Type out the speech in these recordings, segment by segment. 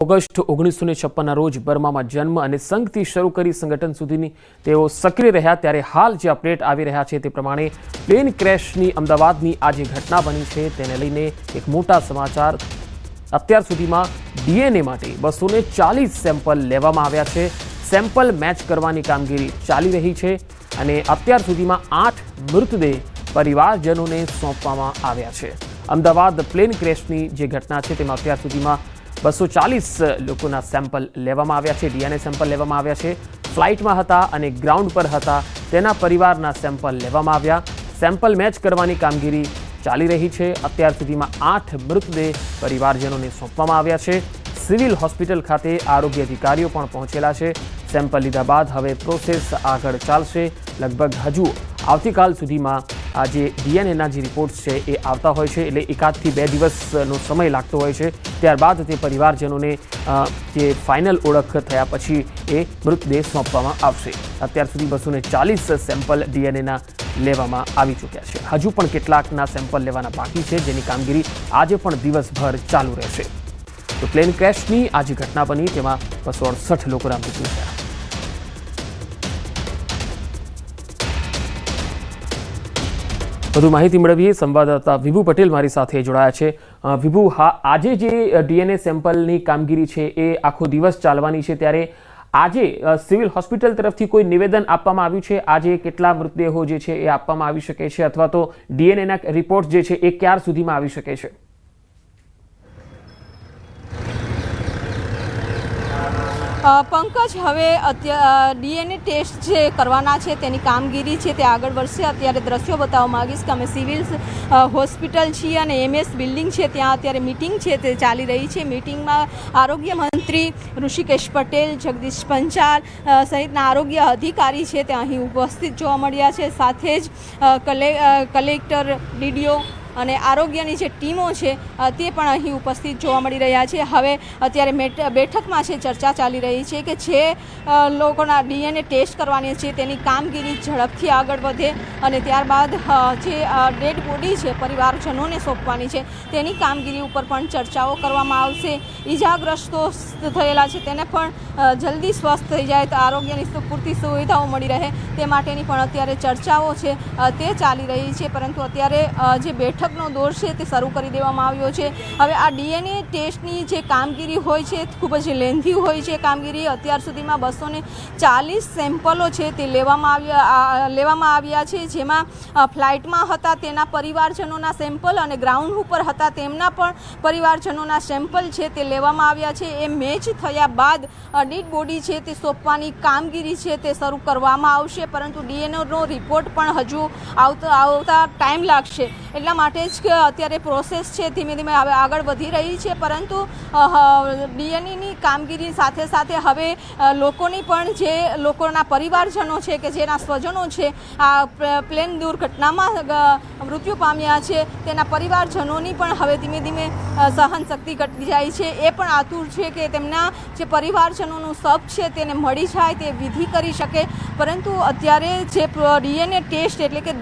August ઓગણીસો ને છપ્પનના રોજ બર્મામાં જન્મ અને સંઘથી શરૂ કરી સંગઠન સુધીની તેઓ સક્રિય રહ્યા ત્યારે હાલ જે અપડેટ આવી રહ્યા છે તે પ્રમાણે પ્લેન ક્રેશની અમદાવાદની આ જે ઘટના બની છે તેને લઈને એક મોટા સમાચાર અત્યાર સુધીમાં ડીએનએ માટે બસો ચાલીસ સેમ્પલ લેવામાં આવ્યા છે. સેમ્પલ મેચ કરવાની કામગીરી ચાલી રહી છે અને અત્યાર સુધીમાં આઠ મૃતદેહ પરિવારજનોને સોંપવામાં આવ્યા છે. અમદાવાદ પ્લેન ક્રેશની જે ઘટના છે તેમાં અત્યાર સુધીમાં બસો ચાલીસ લોકોના સેમ્પલ લેવામાં આવ્યા છે, ડીએનએ સેમ્પલ લેવામાં આવ્યા છે. ફ્લાઇટમાં હતા અને ગ્રાઉન્ડ પર હતા. તેના પરિવારના સેમ્પલ લેવામાં આવ્યા. સેમ્પલ મેચ કરવાની કામગીરી ચાલી રહી છે. અત્યાર સુધીમાં આઠ મૃતદેહ પરિવારજનોને સોંપવામાં આવ્યા છે. સિવિલ હોસ્પિટલ ખાતે આરોગ્ય અધિકારીઓ પણ પહોંચેલા છે. સેમ્પલ લીધા બાદ હવે પ્રોસેસ આગળ ચાલશે. લગભગ હજુ આવતીકાલ સુધીમાં આ જે ડીએનએના જે રિપોર્ટ્સ છે એ આવતા હોય છે એટલે એકાદથી બે દિવસનો સમય લાગતો હોય છે. ત્યારબાદ તે પરિવારજનોને જે ફાઇનલ ઓળખ થયા પછી એ મૃતદેહ સોંપવામાં આવશે. અત્યાર સુધી બસો ચાલીસ સેમ્પલ ડીએનએના લેવામાં આવી ચૂક્યા છે. હજુ પણ કેટલાકના સેમ્પલ લેવાના બાકી છે, જેની કામગીરી આજે પણ દિવસભર ચાલુ રહેશે. તો પ્લેન ક્રેશની આ જે ઘટના બની, તેમાં બસો અડસઠ લોકોના મૃત્યુ થયા. વધુ માહિતી મેળવીએ. સંવાદદાતા વિભુ પટેલ મારી સાથે જોડાયા છે. વિભુ, હા, આજે જે ડીએનએ સેમ્પલની કામગીરી છે એ આખો દિવસ ચાલવાની છે ત્યારે આજે સિવિલ હોસ્પિટલ તરફથી કોઈ નિવેદન આપવામાં આવ્યું છે? આજે કેટલા મૃતદેહો જે છે એ આપવામાં આવી શકે છે અથવા તો ડીએનએના રિપોર્ટ જે છે એ ક્યાર સુધીમાં આવી શકે છે? પંકજ, હવે ડીએનએ ટેસ્ટ જે કરવાના છે, તેની કામગીરી છે, તે આગળ વધશે. અત્યારે દ્રશ્યો બતાવવા માંગીશ કે અમે સિવિલ હોસ્પિટલ છીએ અને એમએસ બિલ્ડિંગ છે, ત્યાં અત્યારે મિટિંગ છે, તે ચાલી રહી છે. મિટિંગમાં આરોગ્ય મંત્રી ઋષિકેશ પટેલ, જગદીશ પંચાલ સહિતના આરોગ્ય અધિકારી છે, તે અહીં ઉપસ્થિત જોવા મળ્યા છે. સાથે જ કલે કલેક્ટર, ડીડીઓ અને આરોગ્યની જે ટીમો છે તે પણ અહીં ઉપસ્થિત જોવા મળી રહ્યા છે. હવે અત્યારે બેઠકમાં છે ચર્ચા ચાલી રહી છે કે જે લોકોના ડીએનએ ટેસ્ટ કરવાની છે તેની કામગીરી ઝડપથી આગળ વધે અને ત્યારબાદ જે ડેડ બોડી છે પરિવારજનોને સોંપવાની છે તેની કામગીરી ઉપર પણ ચર્ચાઓ કરવામાં આવશે. ઈજાગ્રસ્તો થયેલા છે તેને પણ જલ્દી સ્વસ્થ થઈ જાય તો આરોગ્યની પૂરતી સુવિધાઓ મળી રહે તે માટેની પણ અત્યારે ચર્ચાઓ છે તે ચાલી રહી છે. પરંતુ અત્યારે જે જે બેઠકનો દોર છે તે શરૂ કરી દેવામાં આવ્યો છે. હવે આ ડીએનએ ટેસ્ટની જે કામગીરી હોય છે, ખૂબ જ લેન્ધી હોય છે કામગીરી. અત્યાર સુધીમાં બસો ચાલીસ સેમ્પલો છે તે લેવામાં આવ્યા લેવામાં આવ્યા છે. જેમાં ફ્લાઇટમાં હતા તેના પરિવારજનોના સેમ્પલ અને ગ્રાઉન્ડ ઉપર હતા તેમના પણ પરિવારજનોના સેમ્પલ છે તે લેવામાં આવ્યા છે. એ મેચ થયા બાદ ડેડ બોડી છે તે સોંપવાની કામગીરી છે તે શરૂ કરવામાં આવશે. પરંતુ ડીએનએનો રિપોર્ટ પણ હજુ આવતા આવતા ટાઈમ લાગશે. એટલા માટે જ અત્યારે પ્રોસેસ છે, ધીમે ધીમે હવે આગળ વધી રહી છે, પરંતુ ડીએનએની કામગીરી સાથે સાથે હવે લોકોની પણ જે લોકોના પરિવારજનો છે કે જેના સ્વજનો છે, આ પ્લેન દુર્ઘટનામાં મૃત્યુ પામ્યા છે, તેના પરિવારજનોની પણ હવે ધીમે ધીમે સહન શક્તિ ઘટી જાય છે. એ પણ આતુર છે કે તેમના જે પરિવારજનોનું શબ છે તેને મળી જાય, તે વિધિ કરી શકે. પરંતુ અત્યારે જે ડીએનએ ટેસ્ટ એટલે કે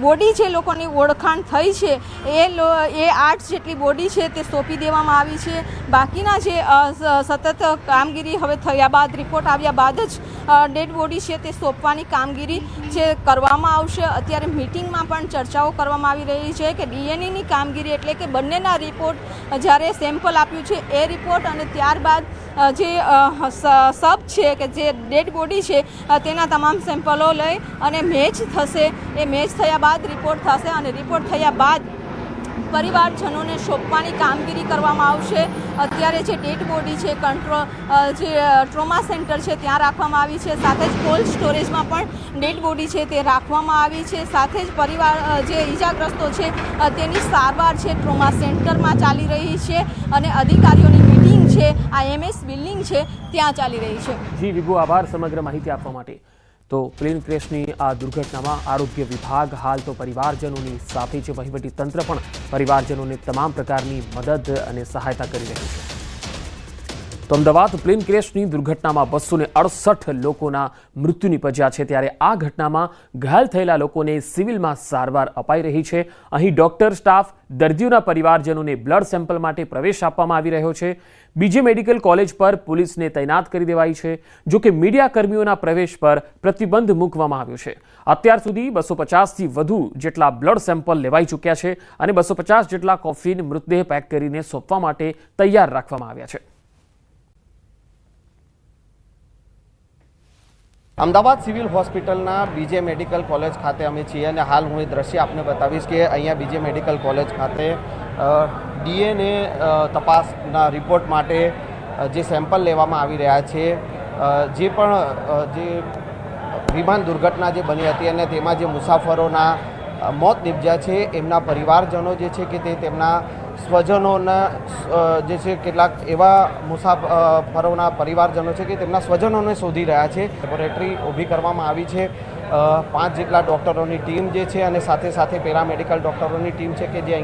બોડી જે લોકોની ઓળખાણ થઈ છે એ લો, એ આઠ જેટલી બોડી છે તે સોંપી દેવામાં આવી છે. બાકીના જે સતત કામગીરી હવે થયા બાદ, રિપોર્ટ આવ્યા બાદ જ ડેડ બોડી છે તે સોંપવાની કામગીરી જે કરવામાં આવશે. અત્યારે મિટિંગમાં પણ ચર્ચાઓ કરવામાં આવી રહી છે કે ડીએનએની કામગીરી એટલે કે બંનેના રિપોર્ટ જ્યારે સેમ્પલ આપ્યું છે એ રિપોર્ટ અને ત્યારબાદ જે સબ છે કે જે ડેડ બોડી છે તેના તમામ સેમ્પલો લઈ અને મેચ થશે. એ મેચ થયા બાદ રિપોર્ટ થશે અને રિપોર્ટ થયા બાદ પરિવારજનોને સોંપવાની કામગીરી કરવામાં આવશે. અત્યારે જે ડેડ બોડી છે કંટ્રોલ જે ટ્રોમા સેન્ટર છે, ત્યાં રાખવામાં આવી છે. સાથે જ કોલ્ડ સ્ટોરેજમાં પણ ડેડ બોડી છે, તે રાખવામાં આવી છે. સાથે જ પરિવાર જે ઈજાગ્રસ્તો છે તેની સારવાર છે, ટ્રોમા સેન્ટરમાં ચાલી રહી છે અને અધિકારીઓની છે આ એમએસ બિલ્ડિંગ છે, ત્યાં ચાલી રહી છે. જી, વિભુ, આભાર સમગ્ર માહિતી આપવા માટે. તો પ્લેન ક્રેશની આ દુર્ઘટનામાં આરોગ્ય વિભાગ, હાલ તો પરિવારજનોની સાથે વહીવટી તંત્ર પણ પરિવારજનોને તમામ પ્રકારની મદદ અને સહાયતા કરી રહ્યું છે. તો અમદાવાદ પ્લેન ક્રેશની દુર્ઘટનામાં બસો અડસઠ લોકોના મૃત્યુ નિપજ્યા છે. ત્યારે આ ઘટનામાં ઘાયલ થયેલા લોકોને સિવિલમાં સારવાર અપાઈ રહી છે. અહીં ડોક્ટર, સ્ટાફ, દર્દીઓના પરિવારજનોને બ્લડ સેમ્પલ માટે પ્રવેશ આપવામાં આવી રહ્યો છે. બીજી મેડિકલ કોલેજ પર પોલીસને તૈનાત કરી દેવાઈ છે. જો કે મીડિયા કર્મીઓના પ્રવેશ પર પ્રતિબંધ મૂકવામાં આવ્યો છે. અત્યાર સુધી બસો પચાસથી વધુ જેટલા બ્લડ સેમ્પલ લેવાઈ ચૂક્યા છે અને બસો પચાસ જેટલા કોફીન મૃતદેહ પેક કરીને સોંપવા માટે તૈયાર રાખવામાં આવ્યા છે. અમદાવાદ સિવિલ હોસ્પિટલના બીજે મેડિકલ કોલેજ ખાતે અમે છીએ અને હાલ હું એ દ્રશ્ય આપને બતાવીશ કે અહીંયા બીજે મેડિકલ કોલેજ ખાતે ડીએનએ તપાસના રિપોર્ટ માટે જે સેમ્પલ લેવામાં આવી રહ્યા છે જે પણ જે વિમાન દુર્ઘટના જે બની હતી અને તેમાં જે મુસાફરોના મોત નિપજ્યા છે, એમના પરિવારજનો જે છે કે તે તેમના સ્વજનોના જે છે કેટલાક એવા મુસાફરોના પરિવારજનો છે કે તેમના સ્વજનોને શોધી રહ્યા છે. લેબોરેટરી ઊભી કરવામાં આવી છે. પાંચ જેટલા ડૉક્ટરોની ટીમ જે છે અને સાથે સાથે પેરામેડિકલ ડૉક્ટરોની ટીમ છે કે જે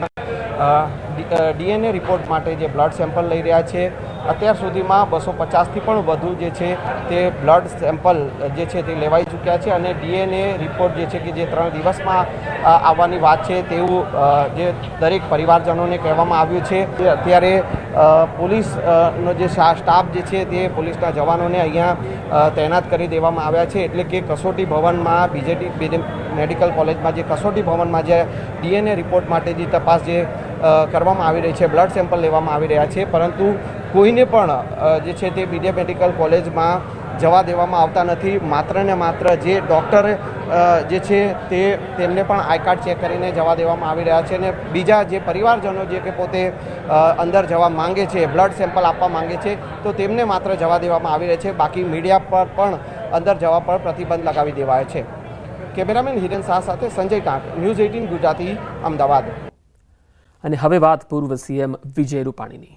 ડીએનએ રિપોર્ટ માટે જે બ્લડ સેમ્પલ લઈ રહ્યા છે. અત્યાર સુધીમાં બસો પચાસથી પણ વધુ જે છે તે બ્લડ સેમ્પલ જે છે તે લેવાઈ ચૂક્યા છે અને ડીએનએ રિપોર્ટ જે છે કે જે ત્રણ દિવસમાં આવવાની વાત છે તેવું જે દરેક પરિવારજનોને કહેવામાં આવ્યું છે. તે અત્યારે અ, પોલીસ અ, નો જે સ્ટાફ જે છે તે પોલીસના જવાનોને અહીંયા તૈનાત કરી દેવામાં આવ્યા છે. એટલે કે કસોટી ભવનમાં બીજેટી બીજે મેડિકલ કોલેજમાં જે કસોટી ભવનમાં જે ડીએનએ રિપોર્ટ માટે જે તપાસ જે કરવામાં આવી રહી છે બ્લડ સેમ્પલ લેવામાં આવી રહ્યા છે. પરંતુ કોઈને પણ જે છે તે બીડીએ મેડિકલ કોલેજમાં જવા દેવામાં આવતા નથી. માત્ર ને માત્ર જે ડૉક્ટર જે છે તે, તેમને પણ આઈ કાર્ડ ચેક કરીને જવા દેવામાં આવી રહ્યા છે અને બીજા જે પરિવારજનો જે કે પોતે અંદર જવા માંગે છે બ્લડ સેમ્પલ આપવા માંગે છે, તો તેમને માત્ર જવા દેવામાં આવી રહ્યા છે. બાકી મીડિયા પર પણ અંદર જવા પર પ્રતિબંધ લગાવી દેવાય છે. કેમેરામેન હિરેન શાહ સાથે સંજય કાંક ન્યૂઝ એઇટીન ગુજરાતી, અમદાવાદ. અને હવે વાત પૂર્વ સીએમ વિજય રૂપાણીની.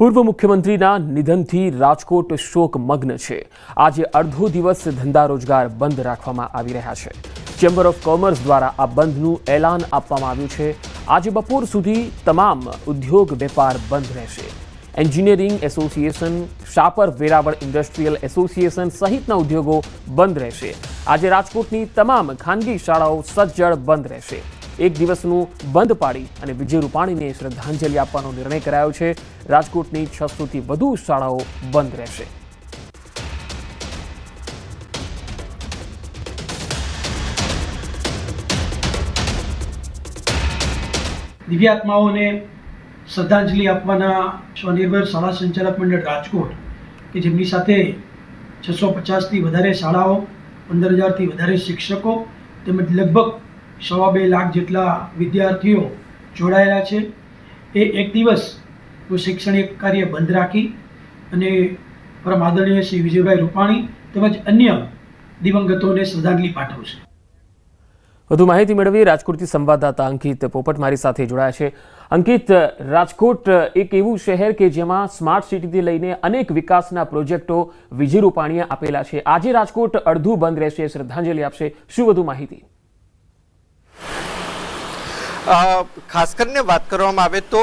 પૂર્વ મુખ્યમંત્રીના નિધનથી રાજકોટ શોક મગ્ન છે. આજે અડધો દિવસ ધંધા રોજગાર બંધ રાખવામાં આવી રહ્યા છે. ચેમ્બર ઓફ કોમર્સ દ્વારા આ બંધનું એલાન આપવામાં આવ્યું છે. આજે બપોર સુધી તમામ ઉદ્યોગ વેપાર બંધ રહેશે. Engineering association, Shapar Veraval industrial association સહિતના ઉદ્યોગો બંધ રહેશે. આજે રાજકોટની તમામ ખાનગી શાળાઓ સજ્જડ બંધ રહેશે. એક દિવસનું બંધ પાડી અને વિજય રૂપાણીને શ્રદ્ધાંજલિ આપવાનો નિર્ણય કરાયો છે. રાજકોટની છસોથી વધુ શાળાઓ બંધ રહેશે. દિવ્યાત્માઓને શ્રદ્ધાંજલિ આપવાના સ્વનિર્ભર શાળા સંચાલક મંડળ રાજકોટ, કે જેમની સાથે છસો પચાસથી વધારે શાળાઓ, પંદર હજારથી વધારે શિક્ષકો તેમજ લગભગ સવા બે લાખ જેટલા વિદ્યાર્થીઓ જોડાયેલા છે. એ એક દિવસનું શૈક્ષણિક કાર્ય બંધ રાખી અને પરમ આદરણીય શ્રી વિજયભાઈ રૂપાણી તેમજ અન્ય દિવંગતોને શ્રદ્ધાંજલિ પાઠવશે વધુ માહિતી મેળવી રાજકોટથી સંવાદદાતા અંકિત પોપટ મારી સાથે જોડાયા છે. અંકિત, રાજકોટ એક એવું શહેર કે જેમાં સ્માર્ટ સિટીથી લઈને અનેક વિકાસના પ્રોજેક્ટો વિજય રૂપાણીએ આપેલા છે. આજે રાજકોટ અડધું બંધ રહેશે, શ્રદ્ધાંજલિ આપશે. શું વધુ માહિતી? ખાસ કરીને વાત કરવામાં આવે તો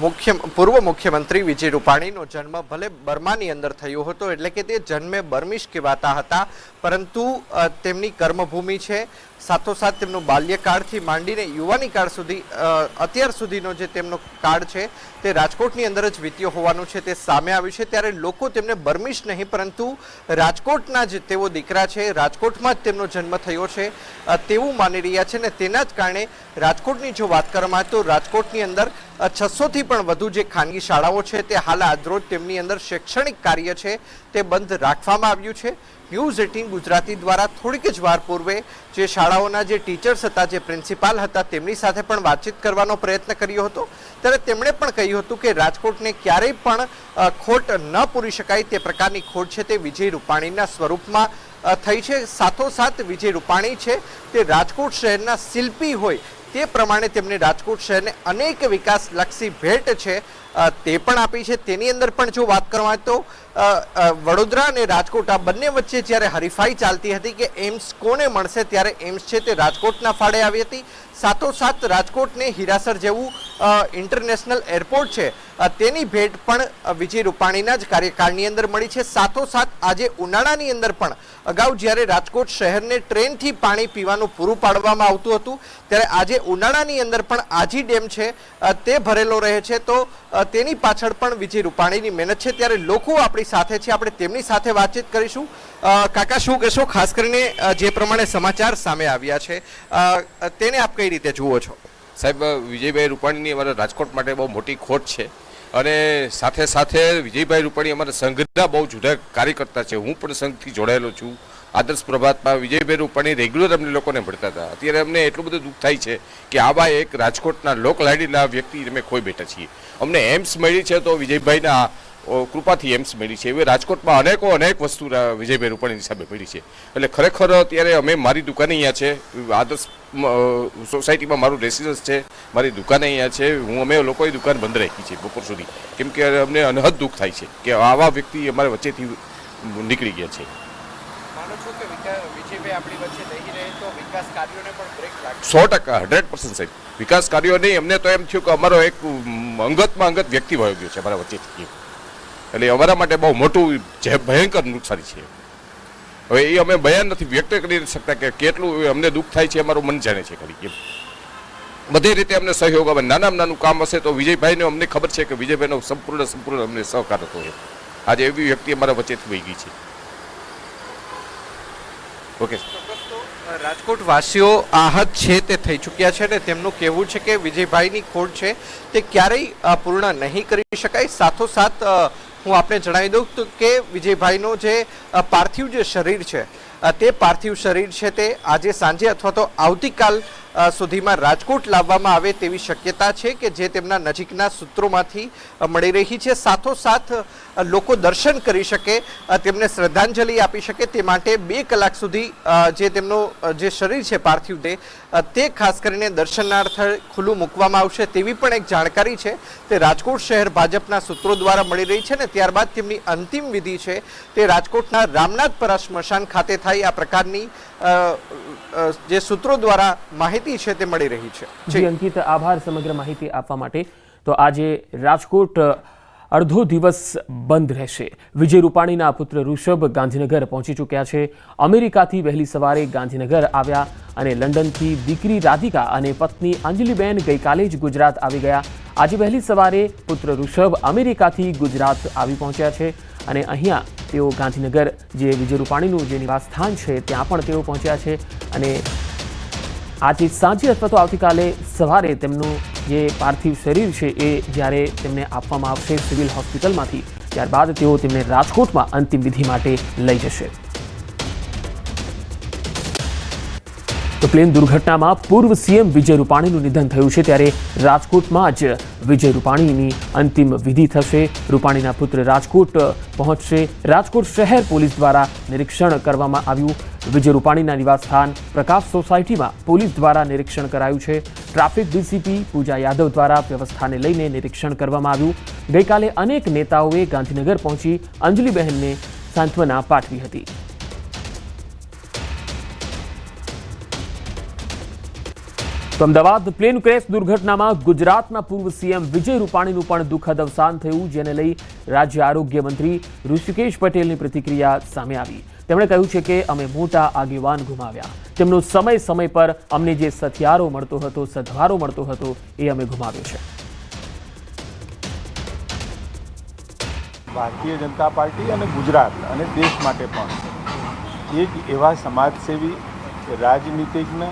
મુખ્ય, પૂર્વ મુખ્યમંત્રી વિજય રૂપાણીનો જન્મ ભલે બર્માની અંદર થયો હતો, એટલે કે તે જન્મે બર્મિશ કહેવાતા હતા, પરંતુ તેમની કર્મભૂમિ છે સાથોસાથ તેમનો બાલ્યકાળથી માંડીને યુવાની કાળ સુધી અત્યાર સુધીનો જે તેમનો કાળ છે, તે રાજકોટની અંદર જ વીત્યો હોવાનું છે, તે સામે આવ્યું છે. ત્યારે લોકો તેમને બર્મિશ નહીં, પરંતુ રાજકોટના જ તેઓ દીકરા છે. રાજકોટમાં જ તેમનો જન્મ થયો છે. તેવું માની રહ્યા છે ને તેના જ કારણે રાજકોટની જો વાત કરવામાં આવે તો રાજકોટની અંદર છસોથી પણ વધુ જે ખાનગી શાળાઓ છે, તે હાલ આજરોજ તેમની અંદર શૈક્ષણિક કાર્ય છે. તે બંધ રાખવામાં આવ્યું છે. ન્યૂઝ એટીન ગુજરાતી દ્વારા થોડીક જ વાર પૂર્વે જે શાળાઓના જે ટીચર્સ હતા, જે પ્રિન્સિપાલ હતા, તેમની સાથે પણ વાતચીત કરવાનો પ્રયત્ન કર્યો હતો. ત્યારે તેમણે પણ કહ્યું હતું કે રાજકોટને ક્યારેય પણ ખોટ ન પૂરી શકાય તે પ્રકારની ખોટ છે તે વિજય રૂપાણીના સ્વરૂપમાં થઈ છે. સાથોસાથ વિજય રૂપાણી છે તે રાજકોટ શહેરના શિલ્પી હોય તે પ્રમાણે તેમણે રાજકોટ શહેરને અનેક વિકાસલક્ષી ભેટ છે. તે પણ આપી છે. તેની અંદર પણ જો વાત કરવા તો વડોદરા અને રાજકોટ આ બંને વચ્ચે જ્યારે હરીફાઈ ચાલતી હતી કે એમ્સ કોને મળશે ત્યારે એમ્સ છે તે રાજકોટના ફાળે આવી હતી. સાથોસાથ રાજકોટને હીરાસર જેવું ઇન્ટરનેશનલ એરપોર્ટ છે. તેની ભેટ પણ વિજય રૂપાણીના જ કાર્યકાળની અંદર મળી છે. સાથોસાથ આજે ઉનાળાની અંદર પણ અગાઉ જ્યારે રાજકોટ શહેરને ટ્રેનથી પાણી પીવાનું પૂરું પાડવામાં આવતું હતું, ત્યારે આજે ઉનાળાની અંદર પણ આજી ડેમ છે તે ભરેલો રહે છે. તો તેની પાછળ પણ વિજય રૂપાણીની મહેનત છે. ત્યારે લોકો આપણી સાથે છે. આપણે તેમની સાથે વાતચીત કરીશું. કાકા, શું કહેશો? ખાસ કરીને જે પ્રમાણે સમાચાર સામે આવ્યા છે. તેને આપ કઈ રીતે જુઓ છો? સાહેબ વિજયભાઈ રૂપાણીની અમારા રાજકોટ માટે બહુ મોટી ખોટ છે. અને સાથે સાથે વિજયભાઈ રૂપાણી અમારા સંઘના બહુ જુદા કાર્યકર્તા છે. હું પણ સંઘથી જોડાયેલો છું. આદર્શ પ્રભાતમાં વિજયભાઈ રૂપાણી રેગ્યુલર અમને લોકોને મળતા હતા. અત્યારે અમને એટલું બધું દુઃખ થાય છે કે આવા એક રાજકોટના લોકલાડીના વ્યક્તિ અમે ખોઈ બેઠા છીએ. અમને એમ્સ મળી છે તો વિજયભાઈના કૃપાથી એમ્સ મળી છે. એવી રાજકોટમાં અનેકો અનેક વસ્તુ વિજયભાઈ રૂપાણીની સામે મળી છે. એટલે ખરેખર અત્યારે અમે મારી દુકાને અહીંયા છે. આદર્શ સોસાયટીમાં મારું રેસિડન્સ છે. મારી દુકાને અહીંયા છે. હું અમે લોકોએ દુકાન બંધ રાખી છે બપોર સુધી. કેમ કે અમને અનહદ દુઃખ થાય છે કે આવા વ્યક્તિ અમારા વચ્ચેથી નીકળી ગયા છે. સો ટકા હંડ્રેડ પર્સન્ટ સાહેબ. વિકાસ કાર્યો નહીં અમને તો એમ થયું કે અમારો એક અંગતમાં અંગત વ્યક્તિ વયો ગયો છે અમારા વચ્ચેથી. એટલે અમારા માટે બહુ મોટું જે ભયંકર નુકસાની છે. હવે એ અમે બયાન નથી વ્યક્ત કરી શકતા કે કેટલું અમને દુઃખ થાય છે અમારું મન જાણે છે ખરી એમ. બધી રીતે અમને સહયોગ આવે. નાનામાં નાનું કામ હશે તો વિજયભાઈને અમને ખબર છે કે વિજયભાઈનો સંપૂર્ણ સંપૂર્ણ અમને સહકાર હતો એમ. આજે એવી વ્યક્તિ અમારા વચ્ચેથી વહી ગઈ છે. ઓકે. રાજકોટ વાસીઓ આહત છે તે થઈ ચૂક્યા છે ને તેમનું કહેવું છે કે વિજયભાઈની ખોટ છે તે ક્યારેય પૂર્ણ નહીં કરી શકાય. સાથોસાથ હું આપને જણાવી દઉં કે વિજયભાઈનો જે પાર્થિવ જે શરીર છે તે પાર્થિવ શરીર છે તે આજે સાંજે અથવા તો આવતીકાલ સુધીમાં રાજકોટ લાવવામાં આવે તેવી શક્યતા છે કે જે તેમના નજીકના સૂત્રોમાંથી મળી રહી છે. સાથોસાથ લોકો દર્શન કરી શકે તેમને શ્રદ્ધાંજલિ આપી શકે. તે માટે બે કલાક સુધી જે તેમનું જે શરીર છે પાર્થિવ દેહ તે ખાસ કરીને દર્શનાર્થે ખુલ્લું મૂકવામાં આવશે તેવી પણ એક જાણકારી છે. તે રાજકોટ શહેર ભાજપના સૂત્રો દ્વારા મળી રહી છે ને ત્યારબાદ તેમની અંતિમ વિધિ છે તે રાજકોટના રામનાથપરા સ્મશાન ખાતે થાય આ પ્રકારની જે સૂત્રો દ્વારા માહિતી છે તે મળી રહી છે. જી અંકિત આભાર સમગ્ર માહિતી આપવા માટે. તો આજે રાજકોટ અડધો દિવસ બંધ રહેશે. વિજય રૂપાણીના પુત્ર ઋષભ ગાંધીનગર પહોંચી ચૂક્યા છે. અમેરિકાથી વહેલી સવારે ગાંધીનગર આવ્યા અને લંડનથી દીકરી રાધિકા અને પત્ની અંજલિબેન ગઈકાલે જ ગુજરાત આવી ગયા. આજે વહેલી સવારે પુત્ર ઋષભ અમેરિકાથી ગુજરાત આવી પહોંચ્યા છે અને અહીંયા તેઓ ગાંધીનગર જે વિજય રૂપાણીનું જે નિવાસસ્થાન છે ત્યાં પણ તેઓ પહોંચ્યા છે અને આજે સાંજે અથવા તો આવતીકાલે સવારે તેમનું જે પાર્થિવ શરીર છે એ જ્યારે તેમને આપવામાં આવશે સિવિલ હોસ્પિટલમાંથી, ત્યારબાદ તેઓ તેમને રાજકોટમાં અંતિમ વિધિ માટે લઈ જશે. તો પ્લેન દુર્ઘટનામાં પૂર્વ સીએમ વિજય રૂપાણીનું નિધન થયું છે ત્યારે રાજકોટમાં જ વિજય રૂપાણીની અંતિમ વિધિ થશે. રૂપાણીના પુત્ર રાજકોટ પહોંચશે. રાજકોટ શહેર પોલીસ દ્વારા નિરીક્ષણ કરવામાં આવ્યું. વિજય રૂપાણીના નિવાસસ્થાન પ્રકાશ સોસાયટીમાં પોલીસ દ્વારા નિરીક્ષણ કરાયું છે. ટ્રાફિક ડીસીપી પૂજા યાદવ દ્વારા વ્યવસ્થાને લઈને નિરીક્ષણ કરવામાં આવ્યું. ગઈકાલે અનેક નેતાઓએ ગાંધીનગર પહોંચી અંજલિબહેનને સાંત્વના પાઠવી હતી. અમદાવાદ પ્લેન ક્રેશ દુર્ઘટનામાં ગુજરાતના પૂર્વ સીએમ વિજય રૂપાણીનું પણ દુઃખદ અવસાન થયું, જેને લઈ રાજ્ય આરોગ્ય મંત્રી ઋષિકેશ પટેલની પ્રતિક્રિયા સામે આવી. તેમણે કહ્યું છે કે અમે મોટા આગેવાન ગુમાવ્યા. તેમનો સમય સમય પર અમને જે સથિયારો મળતો હતો, સધવારો મળતો હતો, એ અમે ગુમાવ્યો છે. ભારતીય જનતા પાર્ટી અને ગુજરાત અને દેશ માટે પણ એક એવા સમાજસેવી, રાજનીતિજ્ઞ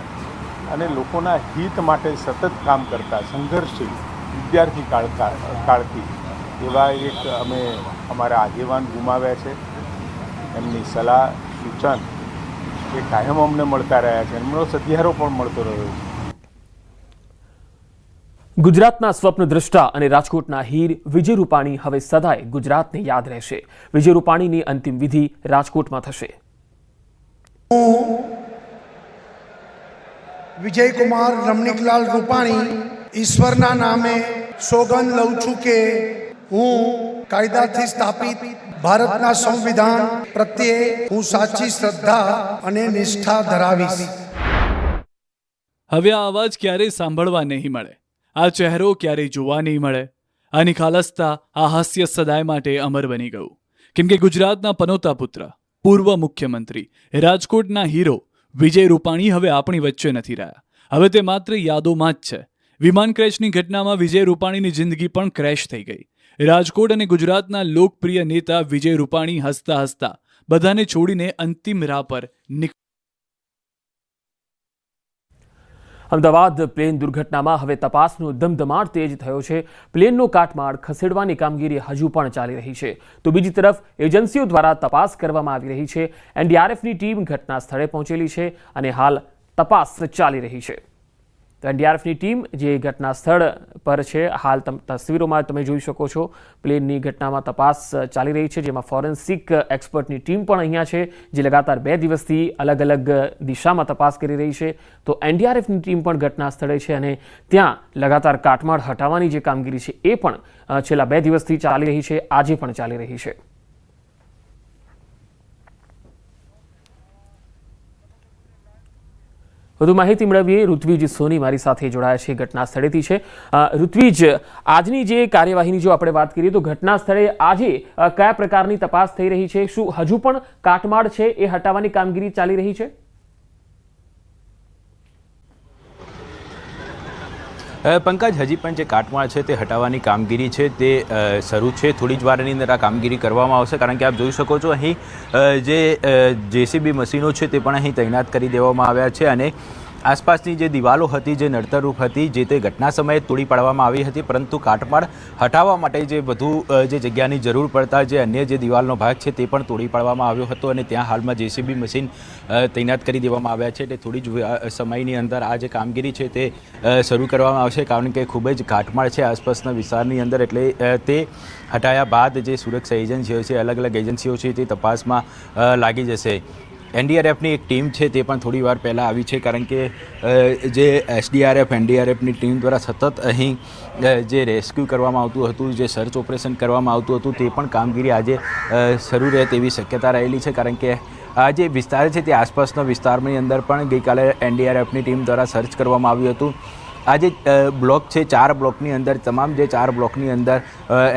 અને લોકોના હિત માટે સતત કામ કરતા સંઘર્ષી વિદ્યાર્થી કાળકા કાળ- કાળથી. એવા એક અમે અમારા આગેવાન ગુમાવ્યા છે. એમની સલાહ સૂચન એ કાયમ અમને મળતા રહ્યા છે. એમનો સધિયારો પણ મળતો રહ્યો છે. ગુજરાતના સ્વપ્નદ્રષ્ટા અને રાજકોટના હીર વિજય રૂપાણી હવે સદાય ગુજરાતને યાદ રહેશે. વિજય રૂપાણીની અંતિમ વિધિ રાજકોટમાં થશે. વિજયકુમાર, રમણીકલાલ રૂપાણી, ઈશ્વરના નામે સોગંદ લઉં છું કે હું કાયદાથી સ્થાપિત ભારતના સંવિધાન પ્રત્યે હું સાચી શ્રદ્ધા અને નિષ્ઠા ધરાવીશ. હવે આ અવાજ ક્યારેય સાંભળવા નહીં મળે. આ ચહેરો ક્યારેય જોવા નહીં મળે. આ નિખાલસતા આ હાસ્ય સદાય માટે અમર બની ગયું. કેમ કે ગુજરાતના પનોતા પુત્ર, પૂર્વ મુખ્યમંત્રી, રાજકોટના હીરો વિજય રૂપાણી હવે આપણી વચ્ચે નથી રહ્યા. હવે તે માત્ર યાદોમાં જ છે. વિમાન ક્રેશની ઘટનામાં વિજય રૂપાણીની જિંદગી પણ ક્રેશ થઈ ગઈ. રાજકોટ અને ગુજરાતના લોકપ્રિય નેતા વિજય રૂપાણી હસતા હસતા બધાને છોડીને અંતિમ રાહ પર નીકળી અમદાવાદ પ્લેન દુર્ઘટનામાં હવે તપાસનો ધમધમાટ તેજ થયો છે. પ્લેનનો કાટમાળ ખસેડવાની કામગીરી હજુ પણ ચાલી રહી છે. તો બીજી તરફ, એજન્સીઓ દ્વારા તપાસ કરવામાં આવી રહી છે. એનડીઆરએફની ટીમ ઘટના સ્થળે પહોંચેલી છે અને હાલ તપાસ ચાલી રહી છે. તો એનડીઆરએફની ટીમ જે ઘટના સ્થળ પર છે. હાલ તસવીરોમાં તમે જોઈ શકો છો, પ્લેનની ઘટનામાં તપાસ ચાલી રહી છે, જેમાં ફોરેન્સિક એક્સપર્ટની ટીમ પણ અહીંયા છે, જે લગાતાર બે દિવસથી અલગ અલગ દિશામાં તપાસ કરી રહી છે. તો એનડીઆરએફની ટીમ પણ ઘટના સ્થળે છે અને ત્યાં લગાતાર કાટમાળ હટાવવાની જે કામગીરી છે એ પણ છેલ્લા બે દિવસથી ચાલી રહી છે, આજે પણ ચાલી રહી છે. વધુ માહિતી મેળવીએ. ઋત્વિજ સોની મારી સાથે જોડાયા છે. ઘટના સ્થળેથી છે. ઋત્વિજ, આજની જે કાર્યવાહીની જો આપણે વાત કરીએ તો ઘટના સ્થળે આજે કયા પ્રકારની તપાસ થઈ રહી છે? શું હજુ પણ કાટમાળ છે? એ હટાવવાની કામગીરી ચાલી રહી છે? પંકજ, હજી પણ જે કાટમાળ છે તે હટાવવાની કામગીરી છે તે શરૂ છે. થોડી જ વારની અંદર આ કામગીરી કરવામાં આવશે, કારણ કે આપ જોઈ શકો છો અહીં જે જેસીબી મશીનો છે તે પણ અહીં તૈનાત કરી દેવામાં આવ્યા છે અને આસપાસની જે દિવાલો હતી, જે નડતરરૂપ હતી, જે તે ઘટના સમયે તોડી પાડવામાં આવી હતી, પરંતુ કાટમાળ હટાવવા માટે જે વધુ જે જગ્યાની જરૂર પડતા જે અન્ય જે દિવાલનો ભાગ છે તે પણ તોડી પાડવામાં આવ્યો હતો અને ત્યાં હાલમાં જેસીબી મશીન તૈનાત કરી દેવામાં આવ્યા છે. એટલે થોડી જ સમયની અંદર આ જે કામગીરી છે તે શરૂ કરવામાં આવશે, કારણ કે ખૂબ જ કાટમાળ છે આસપાસના વિસ્તારની અંદર. એટલે તે હટાયા બાદ જે સુરક્ષા એજન્સીઓ છે અલગ અલગ એજન્સીઓ છે તે તપાસમાં લાગી જશે. એનડીઆરએફની એક ટીમ છે તે પણ થોડી વાર પહેલાં આવી છે, કારણ કે જે એસડીઆરએફ, એનડીઆરએફની ટીમ દ્વારા સતત અહીં જે રેસ્ક્યુ કરવામાં આવતું હતું, જે સર્ચ ઓપરેશન કરવામાં આવતું હતું, તે પણ કામગીરી આજે શરૂ રહે તેવી શક્યતા રહેલી છે, કારણ કે આ જે વિસ્તાર છે તે આસપાસના વિસ્તારની અંદર પણ ગઈકાલે એનડીઆરએફની ટીમ દ્વારા સર્ચ કરવામાં આવ્યું હતું. આ જે બ્લોક છે, ચાર બ્લોકની અંદર, તમામ જે ચાર બ્લોકની અંદર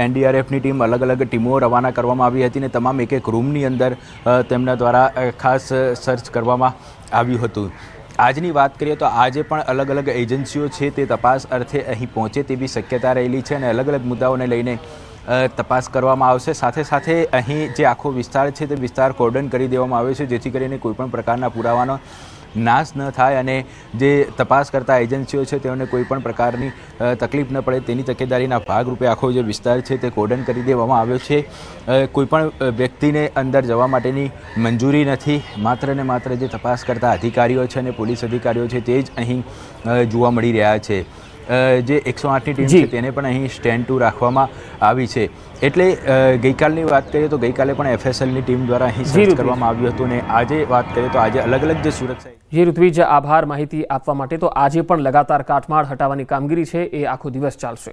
એનડીઆરએફની ટીમ અલગ અલગ ટીમો રવાના કરવામાં આવી હતી અને તમામ એક એક રૂમની અંદર તેમના દ્વારા ખાસ સર્ચ કરવામાં આવ્યું હતું. આજની વાત કરીએ તો આજે પણ અલગ અલગ એજન્સીઓ છે તે તપાસ અર્થે અહીં પહોંચે તેવી શક્યતા રહેલી છે અને અલગ અલગ મુદ્દાઓને લઈને તપાસ કરવામાં આવશે. સાથે સાથે અહીં જે આખો વિસ્તાર છે તે વિસ્તાર કોર્ડન કરી દેવામાં આવ્યો છે, જેથી કરીને કોઈપણ પ્રકારના પુરાવાનો નાશ ન થાય અને જે તપાસ કરતા એજન્સીઓ છે તેઓને કોઈ પણ પ્રકારની તકલીફ ન પડે તેની તકેદારીના ભાગરૂપે આખો જે વિસ્તાર છે તે કોર્ડન કરી દેવામાં આવ્યો છે. અ, કોઈ પણ અ, વ્યક્તિને અંદર જવા માટેની મંજૂરી નથી. માત્ર ને માત્ર જે તપાસ કરતા અધિકારીઓ છે અને પોલીસ અધિકારીઓ છે તે જ અહીં જોવા મળી રહ્યા છે. જે એકસો આઠની ટીમ છે તેને પણ અહીં સ્ટેન્ડ ટુ રાખવામાં આવી છે. એટલે ગઈકાલની વાત કરીએ તો ગઈકાલે પણ એફએસએલની ટીમ દ્વારા અહીં સર્ચ કરવામાં આવ્યું હતું અને આજે વાત કરીએ તો આજે અલગ અલગ જે સુરક્ષા જે ઋત્વિજ, આભાર માહિતી આપવા માટે તો આજે પણ લગાતાર કાટમાળ હટાવવાની કામગીરી છે. એ આખો દિવસ ચાલશે.